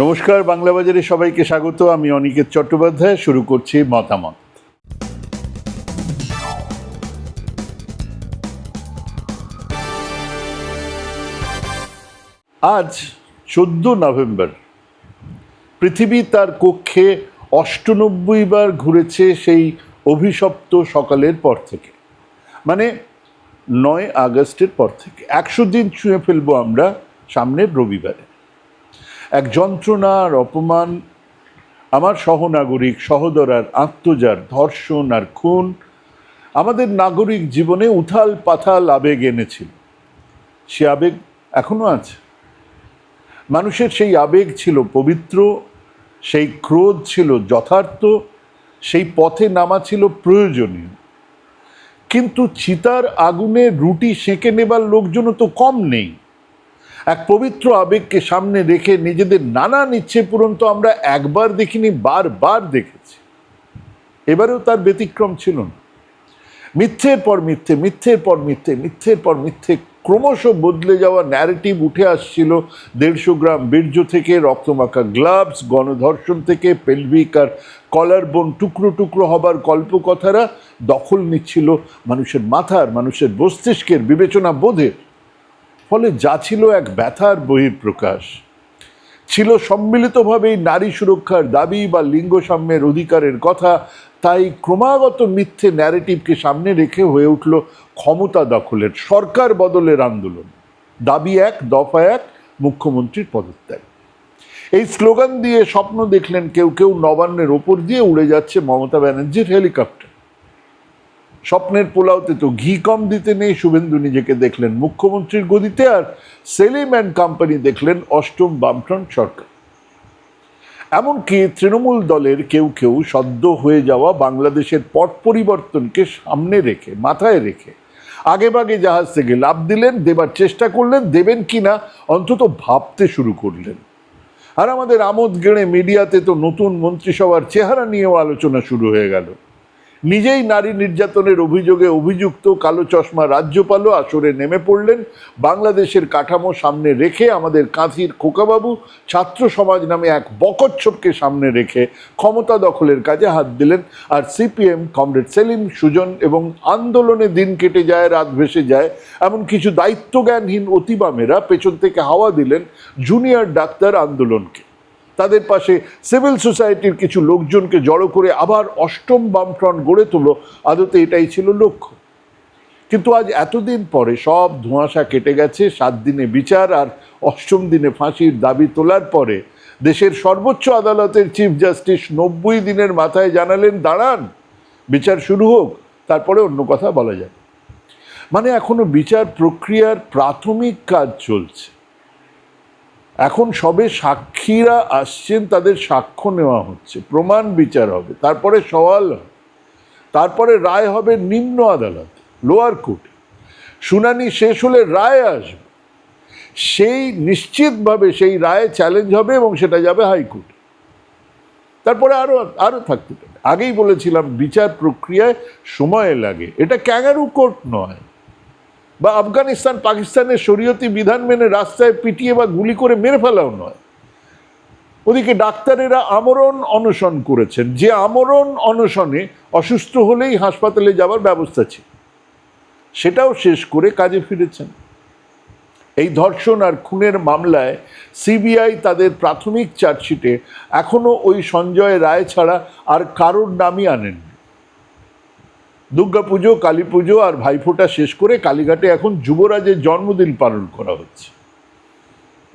নমস্কার, বাংলা বাজারে সবাইকে স্বাগত। আমি অনিকেত চট্টোপাধ্যায়, শুরু করছি মতামত। আজ চোদ্দ নভেম্বর। পৃথিবী তার কক্ষে অষ্টানব্বই বার ঘুরেছে সেই অভিশপ্ত সকালের পর থেকে। মানে নয় আগস্টের পর থেকে। একশো দিন ছুঁয়ে ফেলব আমরা সামনের রবিবারে। এক যন্ত্রণার অপমান। আমার সহনাগরিক, সহদরার, আত্মজার, ধর্ষণ আর খুন আমাদের নাগরিক জীবনে উথাল পাথাল আবেগ এনেছিল। সে আবেগ এখনও আছে। মানুষের সেই আবেগ ছিল পবিত্র, সেই ক্রোধ ছিল যথার্থ, সেই পথে নামা ছিল প্রয়োজনীয়। কিন্তু চিতার আগুনে রুটি সেঁকে নেবার লোকজনও তো কম নেই। এক পবিত্র আবেগকে সামনে রেখে নিজেদের নানান ইচ্ছে পূরণ তো আমরা একবার দেখিনি, বারবার দেখেছি। এবারেও তার ব্যতিক্রম ছিল না। মিথ্যের পর মিথ্যে, মিথ্যের পর মিথ্যে, মিথ্যের পর মিথ্যে ক্রমশ বদলে যাওয়া ন্যারেটিভ উঠে আসছিল দেড়শো গ্রাম বীর্য থেকে, রক্তমাখা গ্লাভস গণধর্ষণ থেকে পেলভিক আর কলার বোন টুকরো টুকরো হবার কল্পকথারা দখল নিচ্ছিল মানুষের মাথার, মানুষের মস্তিষ্কের বিবেচনা বোধের ফলে যা ছিল এক ব্যথার বহিঃপ্রকাশ। ছিল সম্মিলিতভাবেই নারী সুরক্ষার দাবি বা লিঙ্গ সাম্যের অধিকারের কথা, তাই ক্রমাগত মিথ্যে ন্যারেটিভকে সামনে রেখে হয়ে উঠল ক্ষমতা দখলের, সরকার বদলের আন্দোলন। দাবি এক, দফা এক, মুখ্যমন্ত্রীর পদত্যাগ। এই স্লোগান দিয়ে স্বপ্ন দেখলেন কেউ কেউ নবান্নের ওপর দিয়ে উড়ে যাচ্ছে মমতা ব্যানার্জির হেলিকপ্টার। স্বপ্নের পোলাওতে তো ঘি কম দিতে নেই। শুভেন্দু নিজেকে দেখলেন মুখ্যমন্ত্রীর গদিতে আর সেলিম অ্যান্ড কোম্পানি দেখলেন অষ্টম বামফ্রন্ট সরকার। এমনকি তৃণমূল দলের কেউ কেউ সদ্য হয়ে যাওয়া বাংলাদেশের পট পরিবর্তনকে সামনে রেখে, মাথায় রেখে আগে বাগে জাহাজ থেকে লাভ দিলেন, দেবার চেষ্টা করলেন, দেবেন কিনা অন্তত ভাবতে শুরু করলেন। আর আমাদের আমোদ গেড়ে মিডিয়াতে তো নতুন মন্ত্রিসভার চেহারা নিয়েও আলোচনা শুরু হয়ে গেল। নিজেই নারী নির্যাতনের অভিযোগে অভিযুক্ত কালো চশমা রাজ্যপালও আসরে নেমে পড়লেন। বাংলাদেশের কাঠামো সামনে রেখে আমাদের কাঁথির খোকাবাবু ছাত্র সমাজ নামে এক বকচ্ছপকে সামনে রেখে ক্ষমতা দখলের কাজে হাত দিলেন। আর সিপিএম কমরেড সেলিম, সুজন এবং আন্দোলনে দিন কেটে যায়, রাত ভেসে যায়, এমন কিছু দায়িত্বজ্ঞানহীন অতিবামেরা পেছন থেকে হাওয়া দিলেন জুনিয়র ডাক্তার আন্দোলনকে। তাদের পাশে সিভিল সোসাইটির কিছু লোকজনকে জড়ো করে আবার অষ্টম বামফ্রন্ট গড়ে তোলো আদতে এটাই ছিল লক্ষ্য। কিন্তু আজ এতদিন পরে সব ধোঁয়াশা কেটে গেছে, সাত দিনে বিচার আর অষ্টম দিনে ফাঁসির দাবি তোলার পরে। দেশের সর্বোচ্চ আদালতের চিফ জাস্টিস নব্বই দিনের মাথায় জানালেন, দাঁড়ান, বিচার শুরু হোক, তারপরে অন্য কথা বলা যাবে। মানে এখনও বিচার প্রক্রিয়ার প্রাথমিক কাজ চলছে। এখন সবে সাক্ষীরা আসছেন, তাদের সাক্ষ্য নেওয়া হচ্ছে, প্রমাণ বিচার হবে, তারপরে সওয়াল তারপরে রায় হবে নিম্ন আদালত লোয়ার কোর্টে শুনানি শেষ হলে রায় আসবে, সেই নিশ্চিতভাবে সেই রায় চ্যালেঞ্জ হবে এবং সেটা যাবে হাইকোর্টে তারপরে আরও আরও থাকতে পারে, আগেই বলেছিলাম বিচার প্রক্রিয়ায় সময় লাগে, এটা ক্যাঙ্গারু কোর্ট নয়। বা আফগানিস্তান, পাকিস্তানের শরীয়তি বিধান মেনে রাস্তায় পিটিয়ে বা গুলি করে মেরে ফেলাও নয়। ওদিকে ডাক্তারেরা আমরণ অনশন করেছেন। যে আমরণ অনশনে অসুস্থ হলেই হাসপাতালে যাওয়ার ব্যবস্থা ছিল। সেটাও শেষ করে কাজে ফিরেছেন। এই ধর্ষণ আর খুনের মামলায় সিবিআই তাদের প্রাথমিক চার্জশিটে এখনও ওই সঞ্জয় রায় ছাড়া আর কারোর নামই আনেননি। দুর্গাপুজো কালী পুজো আর ভাইফোঁটা শেষ করে কালীঘাটে এখন যুবরাজের জন্মদিন পালন করা হচ্ছে।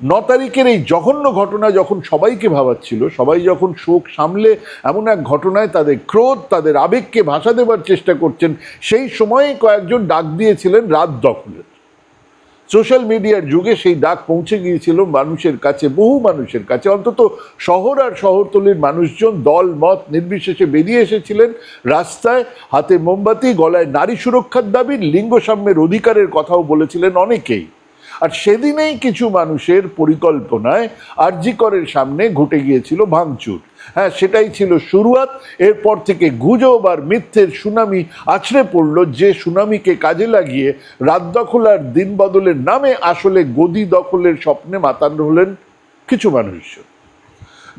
ন তারিখের এই জঘন্য ঘটনা যখন সবাইকে ভাবাচ্ছিল, সবাই যখন শোক সামলে এমন এক ঘটনায় তাদের ক্রোধ, তাদের আবেগকে ভাষা দেবার চেষ্টা করছেন, সেই সময়ে কয়েকজন ডাক দিয়েছিলেন রাত দখলের। সোশ্যাল মিডিয়ার যুগে সেই ডাক পৌঁছে গিয়েছিল মানুষের কাছে, বহু মানুষের কাছে। অন্তত শহর আর শহরতলির মানুষজন দল, মত নির্বিশেষে বেরিয়ে এসেছিলেন রাস্তায়, হাতে মোমবাতি, গলায় নারী সুরক্ষার দাবি, লিঙ্গ সাম্যের অধিকারের কথাও বলেছিলেন অনেকেই। আর সেদিনেই কিছু মানুষের পরিকল্পনায় আরজিকরের সামনে ঘটে গিয়েছিল ভাঙচুর। হ্যাঁ সেটাই ছিল শুরুয়াত। এরপর থেকে গুজব আর মিথ্যের সুনামি আছড়ে পড়ল। যে সুনামিকে কাজে লাগিয়ে রাত দখল আর দিন বদলের নামে আসলে গদি দখলের স্বপ্নে মাতান হলেন কিছু মানুষজন।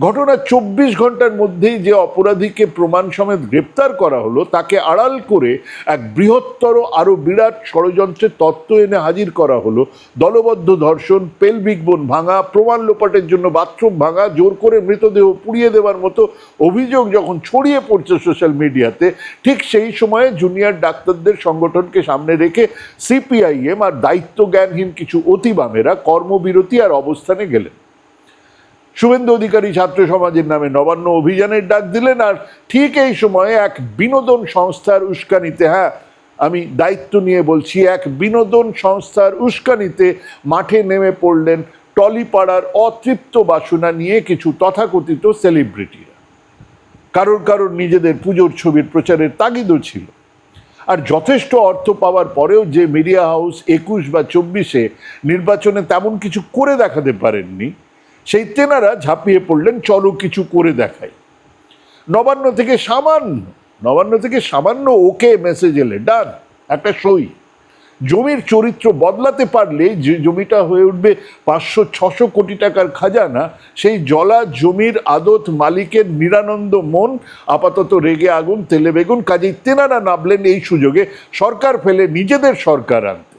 ঘটনা চব্বিশ ঘণ্টার মধ্যেই যে অপরাধীকে প্রমাণ সমেত গ্রেপ্তার করা হলো, তাকে আড়াল করে এক বৃহত্তর আরও বিরাট ষড়যন্ত্রের তত্ত্ব এনে হাজির করা হলো। দলবদ্ধ ধর্ষণ, পেলভিক বোন ভাঙা, প্রমাণ লোপাটের জন্য বাথরুম ভাঙা, জোর করে মৃতদেহ পুড়িয়ে দেওয়ার মতো অভিযোগ যখন ছড়িয়ে পড়ছে সোশ্যাল মিডিয়াতে, ঠিক সেই সময়ে জুনিয়র ডাক্তারদের সংগঠনকে সামনে রেখে সিপিআইএম আর দায়িত্ব জ্ঞানহীন কিছু অতিবামেরা কর্মবিরতি আর অবস্থানে গেলেন। শুভেন্দু অধিকারী ছাত্র সমাজের নামে নবান্ন অভিযানের ডাক দিলেন আর ঠিক এই সময়ে এক বিনোদন সংস্থার উস্কানিতে হ্যাঁ আমি দায়িত্ব নিয়ে বলছি, এক বিনোদন সংস্থার উস্কানিতে মাঠে নেমে পড়লেন টলিপাড়ার অতৃপ্ত বাসনা নিয়ে কিছু তথাকথিত সেলিব্রিটিরা কারোর কারোর নিজেদের পুজোর ছবির প্রচারের তাগিদও ছিল। আর যথেষ্ট অর্থ পাওয়ার পরেও যে মিডিয়া হাউস একুশ বা চব্বিশে নির্বাচনে তেমন কিছু করে দেখাতে পারেননি সেই তেনারা ঝাঁপিয়ে পড়লেন, চলো কিছু করে দেখাই। নবান্ন থেকে সামান্য, নবান্ন থেকে সামান্য ওকে মেসেজ এলে, ডান, একটা সই। জমির চরিত্র বদলাতে পারলে যে জমিটা হয়ে উঠবে পাঁচশো, ছশো কোটি টাকার খাজানা, সেই জলা জমির আদত মালিকের নিরানন্দ মন, আপাতত রেগে আগুন, তেলে বেগুন, কাজেই তেনারা নামলেন এই সুযোগে সরকার ফেলে নিজেদের সরকার আনতে।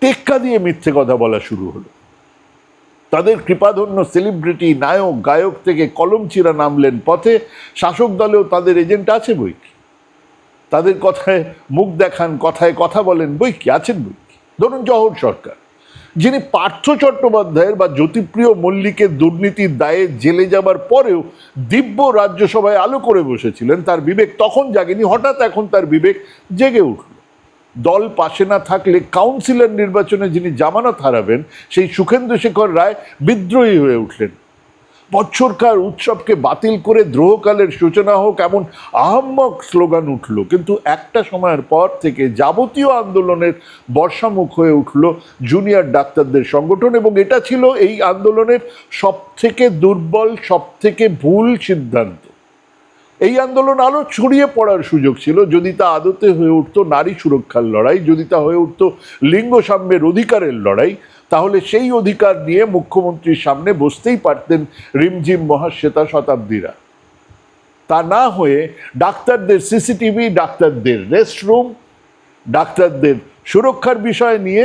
টেক্কা দিয়ে মিথ্যে কথা বলা শুরু হলো। তাদের কৃপাধন্য সেলিব্রিটি নায়ক, গায়ক থেকে কলমচিরা নামলেন পথে, শাসক দলেও তাদের এজেন্ট আছে বই কি তাদের কথায় মুখ দেখান, কথায় কথা বলেন বই কি আছেন বই কি ধরুন জহর সরকার, যিনি পার্থ চট্টোপাধ্যায়ের বা জ্যোতিপ্রিয় মল্লিকের দুর্নীতির দায়ে জেলে যাবার পরেও দিব্য রাজ্যসভায় আলো করে বসেছিলেন, তার বিবেক তখন জাগেনি, হঠাৎ এখন তার বিবেক জেগে উঠল। দল পাশে না থাকলে কাউন্সিলর নির্বাচনে যিনি জামানত হারাবেন, সেই সুখেন্দু শেখর রায় বিদ্রোহী হয়ে উঠলেন। বছরকার উৎসবকে বাতিল করে দ্রোহকালের সূচনা হোক এমন আহম্মক স্লোগান উঠল। কিন্তু একটা সময়ের পর থেকে যাবতীয় আন্দোলনের বর্ষামুখ হয়ে উঠল জুনিয়র ডাক্তারদের সংগঠন এবং এটা ছিল এই আন্দোলনের সবথেকে দুর্বল, সবথেকে ভুল সিদ্ধান্ত। এই আন্দোলন আরও ছড়িয়ে পড়ার সুযোগ ছিল। যদি তা আদতে হয়ে উঠতো নারী সুরক্ষার লড়াই, যদি তা হয়ে উঠতো লিঙ্গ সাম্যের অধিকারের লড়াই, তাহলে সেই অধিকার নিয়ে মুখ্যমন্ত্রীর সামনে বসতেই পারতেন রিমঝিম মহাশ্বেতা শতাব্দীরা তা না হয়ে ডাক্তারদের সিসিটিভি, ডাক্তারদের রেস্টরুম, ডাক্তারদের সুরক্ষার বিষয় নিয়ে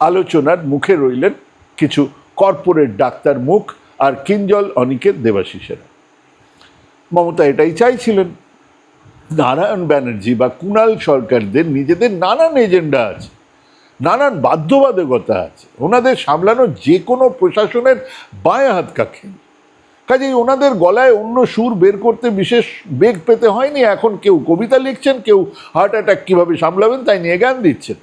আলোচনার মুখে রইলেন কিছু কর্পোরেট ডাক্তার মুখ আর কিঞ্জল অনিকের দেবাশিসেরা। মমতা এটাই চাইছিলেন। নারায়ণ ব্যানার্জি বা কুণাল সরকারদের নিজেদের নানান এজেন্ডা আছে, নানান বাধ্যবাধকতা আছে। ওনাদের সামলানো যে কোনো প্রশাসনের বাঁয়ে হাত কাকে কাজেই ওনাদের গলায় অন্য সুর বের করতে বিশেষ বেগ পেতে হয়নি। এখন কেউ কবিতা লিখছেন, কেউ হার্ট অ্যাটাক কীভাবে সামলাবেন তাই নিয়ে জ্ঞান দিচ্ছেন।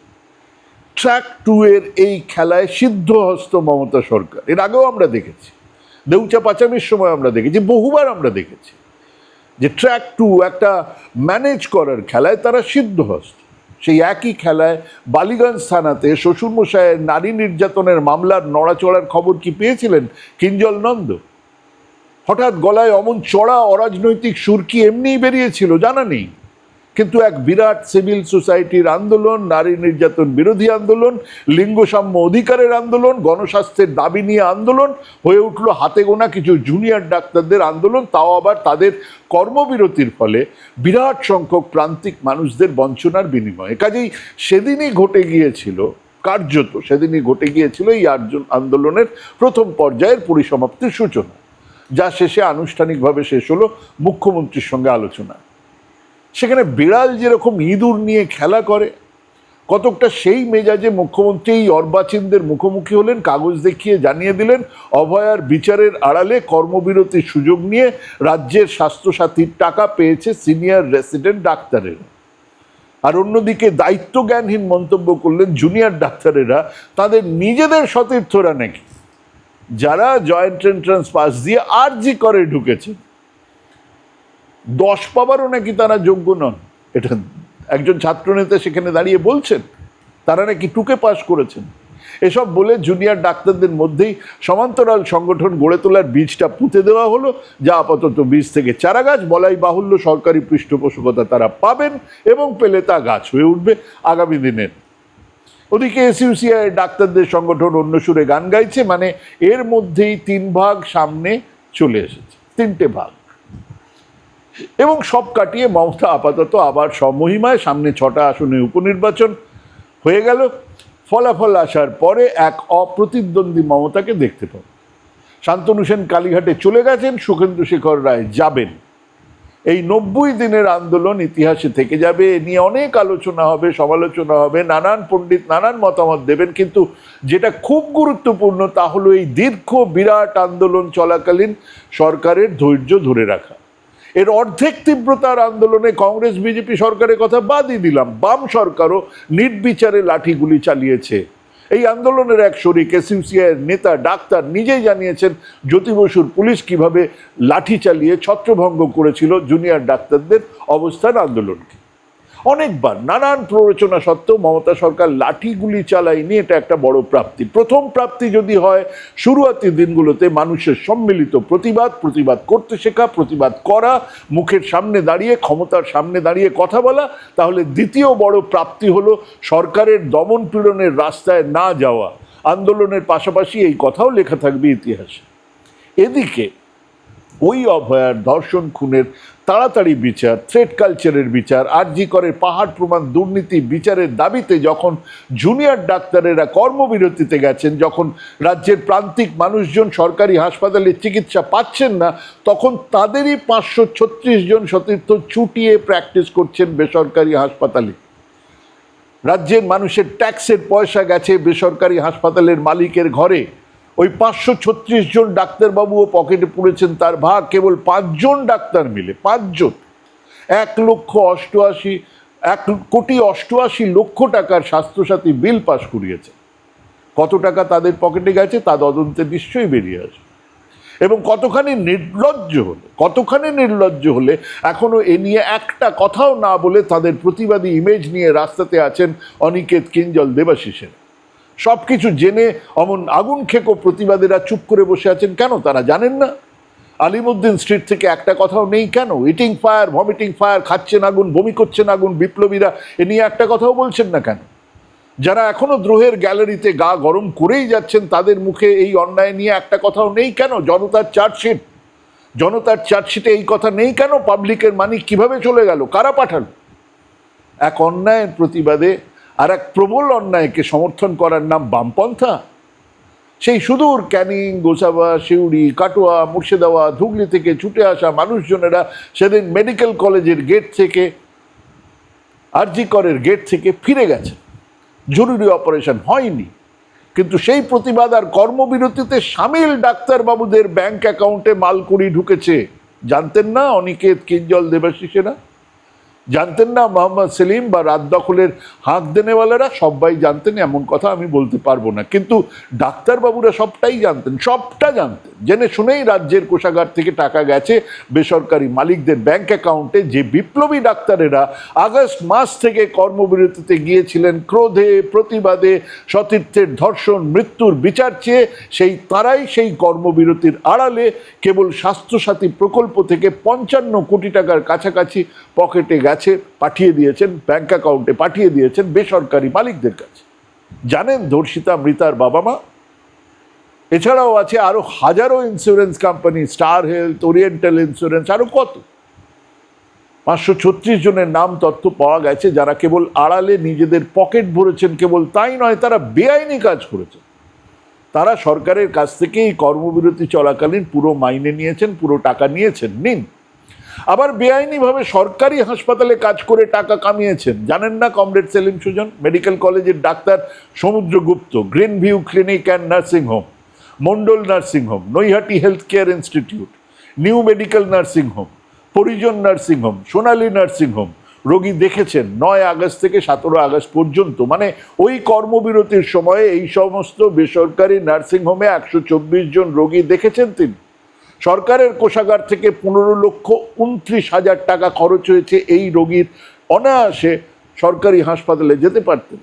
ট্র্যাক টু এর এই খেলায় সিদ্ধহস্ত মমতা সরকার, এর আগেও আমরা দেখেছি। দেউচা পাচামির সময় আমরা দেখেছি, বহুবার আমরা দেখেছি। যে ট্র্যাক টু একটা ম্যানেজ করার খেলায় তারা সিদ্ধহস্ত। সেই একই খেলায় বালিগঞ্জ থানাতে শ্বশুরমশায়ের নারী নির্যাতনের মামলার নড়াচড়ার খবর কি পেয়েছিলেন কিঞ্জল নন্দ? হঠাৎ গলায় অমন চড়া অরাজনৈতিক সুর কি এমনিই বেরিয়েছিল জানা নেই। কিন্তু এক বিরাট সিভিল সোসাইটির আন্দোলন, নারী নির্যাতন বিরোধী আন্দোলন লিঙ্গসাম্য অধিকারের আন্দোলন, গণস্বাস্থ্যের দাবি নিয়ে আন্দোলন, হয়ে উঠল হাতে গোনা কিছু জুনিয়র ডাক্তারদের আন্দোলন, তাও আবার তাদের কর্মবিরতির ফলে বিরাট সংখ্যক প্রান্তিক মানুষদের বঞ্চনার বিনিময়ে। কাজেই সেদিনই ঘটে গিয়েছিল, কার্যত সেদিনই ঘটে গিয়েছিল এই আন্দোলনের প্রথম পর্যায়ের পরিসমাপ্তির সূচনা, যা শেষে আনুষ্ঠানিকভাবে শেষ হলো মুখ্যমন্ত্রীর সঙ্গে আলোচনা সেখানে বিড়াল যেরকম ইঁদুর নিয়ে খেলা করে, কতকটা সেই মেজাজে মুখ্যমন্ত্রী এই অর্বাচীনদের মুখোমুখি হলেন, কাগজ দেখিয়ে জানিয়ে দিলেন অভয়ার বিচারের আড়ালে কর্মবিরতির সুযোগ নিয়ে রাজ্যের স্বাস্থ্যসাথীর টাকা পেয়েছে সিনিয়র রেসিডেন্ট ডাক্তারের। আর অন্যদিকে দায়িত্ব জ্ঞানহীন মন্তব্য করলেন জুনিয়র ডাক্তারেরা, তাদের নিজেদের সতীর্থরা নাকি? যারা জয়েন্ট এন্ট্রান্স পাস দিয়ে আরজি করে ঢুকেছে। দশ পাবারও নাকি তারা যোগ্য নন। এটা একজন ছাত্রনেতা সেখানে দাঁড়িয়ে বলছেন, তারা নাকি টুকে পাস করেছেন। এসব বলে জুনিয়র ডাক্তারদের মধ্যেই সমান্তরাল সংগঠন গড়ে তোলার বীজটা পুঁতে দেওয়া হলো, যা আপাতত বীজ থেকে চারা গাছ বলাই বাহুল্য সরকারি পৃষ্ঠপোষকতা তারা পাবেন এবং পেলে তা গাছ হয়ে উঠবে আগামী দিনের ওদিকে এসইউসিআই ডাক্তারদের সংগঠন অন্য সুরে গান গাইছে মানে এর মধ্যেই তিন ভাগ সামনে চলে এসেছে, তিনটে ভাগ। এবং সব কাটিয়ে মমতা আপাতত আবার সমহিমায় সামনে ছটা আসনে উপনির্বাচন হয়ে গেল। ফলাফল আসার পরে এক অপ্রতিদ্বন্দ্বী মমতাকে দেখতে পাবো। শান্তনু সেন কালীঘাটে চলে গেছেন, সুখেন্দু শেখর রায় যাবেন। এই নব্বই দিনের আন্দোলন ইতিহাসে থেকে যাবে, এ নিয়ে অনেক আলোচনা হবে, সমালোচনা হবে, নানান পণ্ডিত নানান মতামত দেবেন, কিন্তু যেটা খুব গুরুত্বপূর্ণ তা হলো এই দীর্ঘ বিরাট আন্দোলন চলাকালীন সরকারের ধৈর্য ধরে রাখা। এর অর্ধেক তীব্রতার আন্দোলনে কংগ্রেস, বিজেপি সরকারের কথা বাদই দিলাম। বাম সরকারও নির্বিচারে লাঠিগুলি চালিয়েছে। এই আন্দোলনের এক শরিক এসইউসিআইয়ের নেতা, ডাক্তার নিজেই জানিয়েছেন, জ্যোতি বসুর পুলিশ কীভাবে লাঠি চালিয়ে ছত্রভঙ্গ করেছিল জুনিয়র ডাক্তারদের অবস্থান আন্দোলনকে। অনেকবার নানান প্ররোচনা সত্ত্বেও মমতা সরকার লাঠিগুলি চালায়নি, এটা একটা বড় প্রাপ্তি। প্রথম প্রাপ্তি যদি হয়, শুরুয়াতি দিনগুলোতে মানুষের সম্মিলিত প্রতিবাদ প্রতিবাদ করতে শেখা, প্রতিবাদ করা, মুখের সামনে দাঁড়িয়ে, ক্ষমতার সামনে দাঁড়িয়ে কথা বলা, তাহলে দ্বিতীয় বড় প্রাপ্তি হলো সরকারের দমন পীড়নের রাস্তায় না যাওয়া। আন্দোলনের পাশাপাশি এই কথাও লেখা থাকবে ইতিহাসে। এদিকে ওই অভয়ার ধর্ষণ খুনের তাড়াতাড়ি বিচার থ্রেড কালচারের বিচার, আরজি করে পাহাড় প্রমাণ, দুর্নীতি বিচারের দাবিতে যখন জুনিয়র ডাক্তারেরা কর্মবিরতিতে গেছেন, যখন রাজ্যের প্রান্তিক মানুষজন সরকারি হাসপাতালে চিকিৎসা পাচ্ছেন না, তখন তাদেরই পাঁচশো ছত্রিশ জন সতীর্থ ছুটিয়ে প্র্যাকটিস করছেন বেসরকারি হাসপাতালে। রাজ্যের মানুষের ট্যাক্সের পয়সা গেছে বেসরকারি হাসপাতালের মালিকের ঘরে। ওই পাঁচশো ছত্রিশ জন ডাক্তারবাবুও পকেটে পড়েছেন তার ভাগ, কেবল পাঁচজন ডাক্তার মিলে, পাঁচজন। এক লক্ষ অষ্টআশি, এক কোটি অষ্টআশি লক্ষ টাকার স্বাস্থ্যসাথী বিল পাস করিয়েছে। কত টাকা তাদের পকেটে গেছে তা তদন্তে নিশ্চয়ই বেরিয়ে আসবে। এবং কতখানি নির্লজ্জ হলে, কতখানি নির্লজ্জ হলে এখনও এ নিয়ে একটা কথাও না বলে তাদের প্রতিবাদী ইমেজ নিয়ে রাস্তাতে আছেন অনিকেত কিঞ্জল দেবাশিসের। সব কিছু জেনে অমন আগুন খেকো প্রতিবাদীরা চুপ করে বসে আছেন কেন তারা জানেন না? আলিমুদ্দিন স্ট্রিট থেকে একটা কথাও নেই কেন? ইটিং ফায়ার ভমিটিং ফায়ার খাচ্ছেন আগুন, বমি করছেন আগুন, বিপ্লবীরা, এ নিয়ে একটা কথাও বলছেন না কেন? যারা এখনও দ্রোহের গ্যালারিতে গা গরম করেই যাচ্ছেন, তাদের মুখে এই অন্যায় নিয়ে একটা কথাও নেই কেন? জনতার চার্জশিট। জনতার চার্জশিটে এই কথা নেই কেন? পাবলিকের মানি কীভাবে চলে গেল? কারা পাঠালো? এক অন্যায়ের প্রতিবাদে আর এক প্রবল অন্যায়কে সমর্থন করার নাম বামপন্থা। সেই সুদূর ক্যানিং, গোসাবা শিউড়ি কাটোয়া, মুর্শিদাবাদ, হুগলি থেকে ছুটে আসা মানুষজনেরা সেদিন মেডিকেল কলেজের গেট থেকে, আরজি করের গেট থেকে ফিরে গেছে। জরুরি অপারেশন হয়নি। কিন্তু সেই প্রতিবাদ আর কর্মবিরতিতে সামিল ডাক্তারবাবুদের ব্যাংক অ্যাকাউন্টে মালকুড়ি ঢুকেছে। জানতেন না অনিকেত, কিঞ্জল, দেবাশিসেরা? জানতেন না মোহাম্মদ সেলিম বা রাত দখলের হাত দেনেওয়ালারা সবাই জানতেন, এমন কথা আমি বলতে পারব না। কিন্তু ডাক্তারবাবুরা সবটাই জানতেন, সবটা জানতেন। জেনে শুনেই রাজ্যের কোষাগার থেকে টাকা গেছে বেসরকারি মালিকদের ব্যাংক অ্যাকাউন্টে। যে বিপ্লবী ডাক্তারেরা আগস্ট মাস থেকে কর্মবিরতিতে গিয়েছিলেন, ক্রোধে, প্রতিবাদে, সতীর্থের ধর্ষণ, মৃত্যুর বিচার চেয়ে, সেই তারাই সেই কর্মবিরতির আড়ালে কেবল স্বাস্থ্যসাথী প্রকল্প থেকে পঞ্চান্ন কোটি টাকার কাছাকাছি পকেটে গেছে। পাঠিয়ে দিয়েছেন ব্যাংক অ্যাকাউন্টে পাঠিয়ে দিয়েছেন বেসরকারি মালিকদের কাছে। জানেন ধর্ষিতা মৃতার বাবা মা? এছাড়াও আছে আরও হাজারো insurance company Star Health Oriental Insurance আরও কত। পাঁচশো ছত্রিশ জনের নাম তথ্য পাওয়া গেছে, যারা কেবল আড়ালে নিজেদের পকেট ভরেছেন, কেবল তাই নয়, তারা বেআইনি কাজ করেছেন। তারা সরকারের কাছ থেকে এই কর্মবিরতি চলাকালীন পুরো মাইনে নিয়েছেন, পুরো টাকা নিয়েছেন, নিন। আবার বেআইনিভাবে সরকারি হাসপাতালে কাজ করে টাকা কামিয়েছেন। জানেন না কমরেড সেলিম সুজন? মেডিকেল কলেজের doctor Samudragupta Green View clinic and nursing home, Mondal nursing home, Naihati health care institute, new medical nursing home, Parijan nursing home, Sonali nursing home. রোগী দেখেছেন, নয় আগস্ট থেকে সতেরো আগস্ট পর্যন্ত। মানে ওই কর্মবিরতির সময়ে এই সমস্ত বেসরকারি নার্সিং হোমে একশো জন রোগী দেখেছেন তিনি। সরকারের কোষাগার থেকে পনেরো লক্ষ উনত্রিশ হাজার টাকা খরচ হয়েছে এই রোগীর অনায়াসে সরকারি হাসপাতালে যেতে পারতেন।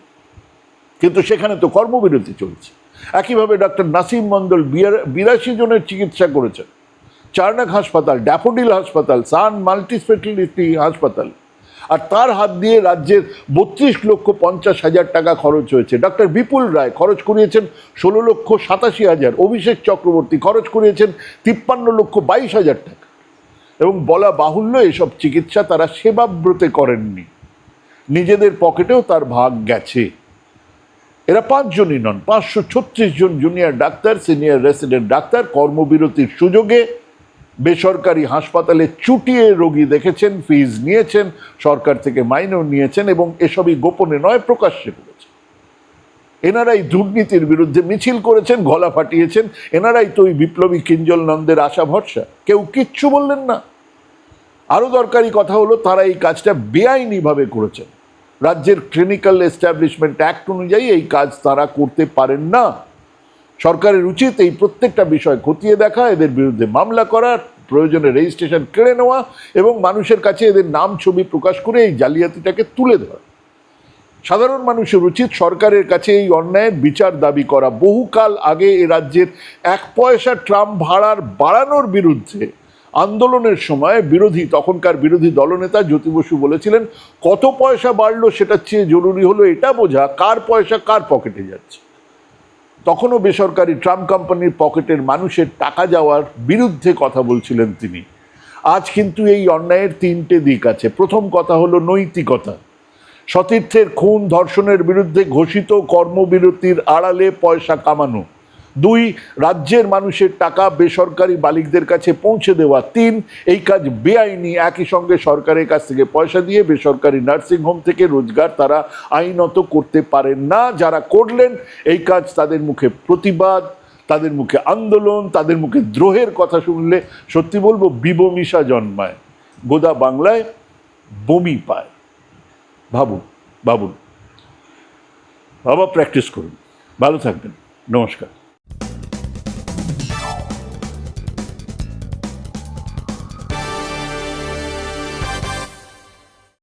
কিন্তু সেখানে তো কর্মবিরতি চলছে। একইভাবে ডক্টর নাসিম মন্ডল বিরাশি জনের চিকিৎসা করেছেন। চার্নাক হাসপাতাল, ড্যাফোডিল হাসপাতাল, সান মাল্টিস্পেশালিটি হাসপাতাল আর তার হাত দিয়ে রাজ্যের বত্রিশ লক্ষ পঞ্চাশ হাজার টাকা খরচ হয়েছে। ডক্টর বিপুল রায় খরচ করিয়েছেন ষোলো লক্ষ সাতাশি হাজার। অভিষেক চক্রবর্তী খরচ করিয়েছেন তিপ্পান্ন লক্ষ বাইশ হাজার টাকা। এবং বলা বাহুল্য, এসব চিকিৎসা তারা সেবাব্রতে করেননি। নিজেদের পকেটেও তার ভাগ গেছে। এরা পাঁচজনই নন, পাঁচশো ছত্রিশ জন জুনিয়র ডাক্তার সিনিয়র রেসিডেন্ট ডাক্তার। কর্মবিরতির সুযোগে বেসরকারি হাসপাতালে চুটিয়ে রোগী দেখেছেন ফিজ নিয়েছেন, সরকার থেকে মাইনেও নিয়েছেন এবং এসবই গোপনে নয়, প্রকাশ্যে করেছেন এনারাই দুর্নীতির বিরুদ্ধে মিছিল করেছেন, গলা ফাটিয়েছেন। এনারাই তো ওই বিপ্লবী কিঞ্জল নন্দের আশা ভরসা। কেউ কিচ্ছু বললেন না। আরও দরকারি কথা হলো, তারা এই কাজটা বেআইনিভাবে করেছেন। রাজ্যের ক্লিনিক্যাল এস্টাবলিশমেন্ট অ্যাক্ট অনুযায়ী এই কাজ তারা করতে পারেন না। সরকারের উচিত এই প্রত্যেকটা বিষয় খতিয়ে দেখা, এদের বিরুদ্ধে মামলা করা, প্রয়োজনে রেজিস্ট্রেশন কেড়ে নেওয়া এবং মানুষের কাছে এদের নাম ছবি প্রকাশ করে এই জালিয়াতিটাকে তুলে ধরা। সাধারণ মানুষের উচিত সরকারের কাছে এই অন্যায়ের বিচার দাবি করা। বহুকাল আগে এ রাজ্যের এক পয়সা ট্রাম ভাড়ার বাড়ানোর বিরুদ্ধে আন্দোলনের সময় বিরোধী, তখনকার বিরোধী দলনেতা জ্যোতি বসু বলেছিলেন, কত পয়সা বাড়লো সেটার চেয়ে জরুরি হলো এটা বোঝা, কার পয়সা কার পকেটে যাচ্ছে? তখনও বেসরকারি ট্রাম কোম্পানির পকেটের মানুষের টাকা যাওয়ার বিরুদ্ধে কথা বলছিলেন তিনি। আজ কিন্তু এই অন্যায়ের তিনটে দিক আছে। প্রথম কথা হলো নৈতিকতা। সতীর্থের খুন ধর্ষণের বিরুদ্ধে ঘোষিত কর্মবিরতির আড়ালে পয়সা কামানো। দুই, রাজ্যের মানুষের টাকা বেসরকারি মালিকদের কাছে পৌঁছে দেওয়া। তিন, এই কাজ বেআইনি, একই সঙ্গে সরকারের কাছ থেকে পয়সা দিয়ে বেসরকারি নার্সিংহোম থেকে রোজগার তারা আইনত করতে পারেন না। যারা করলেন, এই কাজ তাদের মুখে প্রতিবাদ, তাদের মুখে আন্দোলন, তাদের মুখে দ্রোহের কথা শুনলে সত্যি বলব বিবমিশা জন্মায়। গোদা বাংলায় বমি পায়। ভাবুন ভাবুন। বাবা প্র্যাকটিস করুন। ভালো থাকবেন। নমস্কার।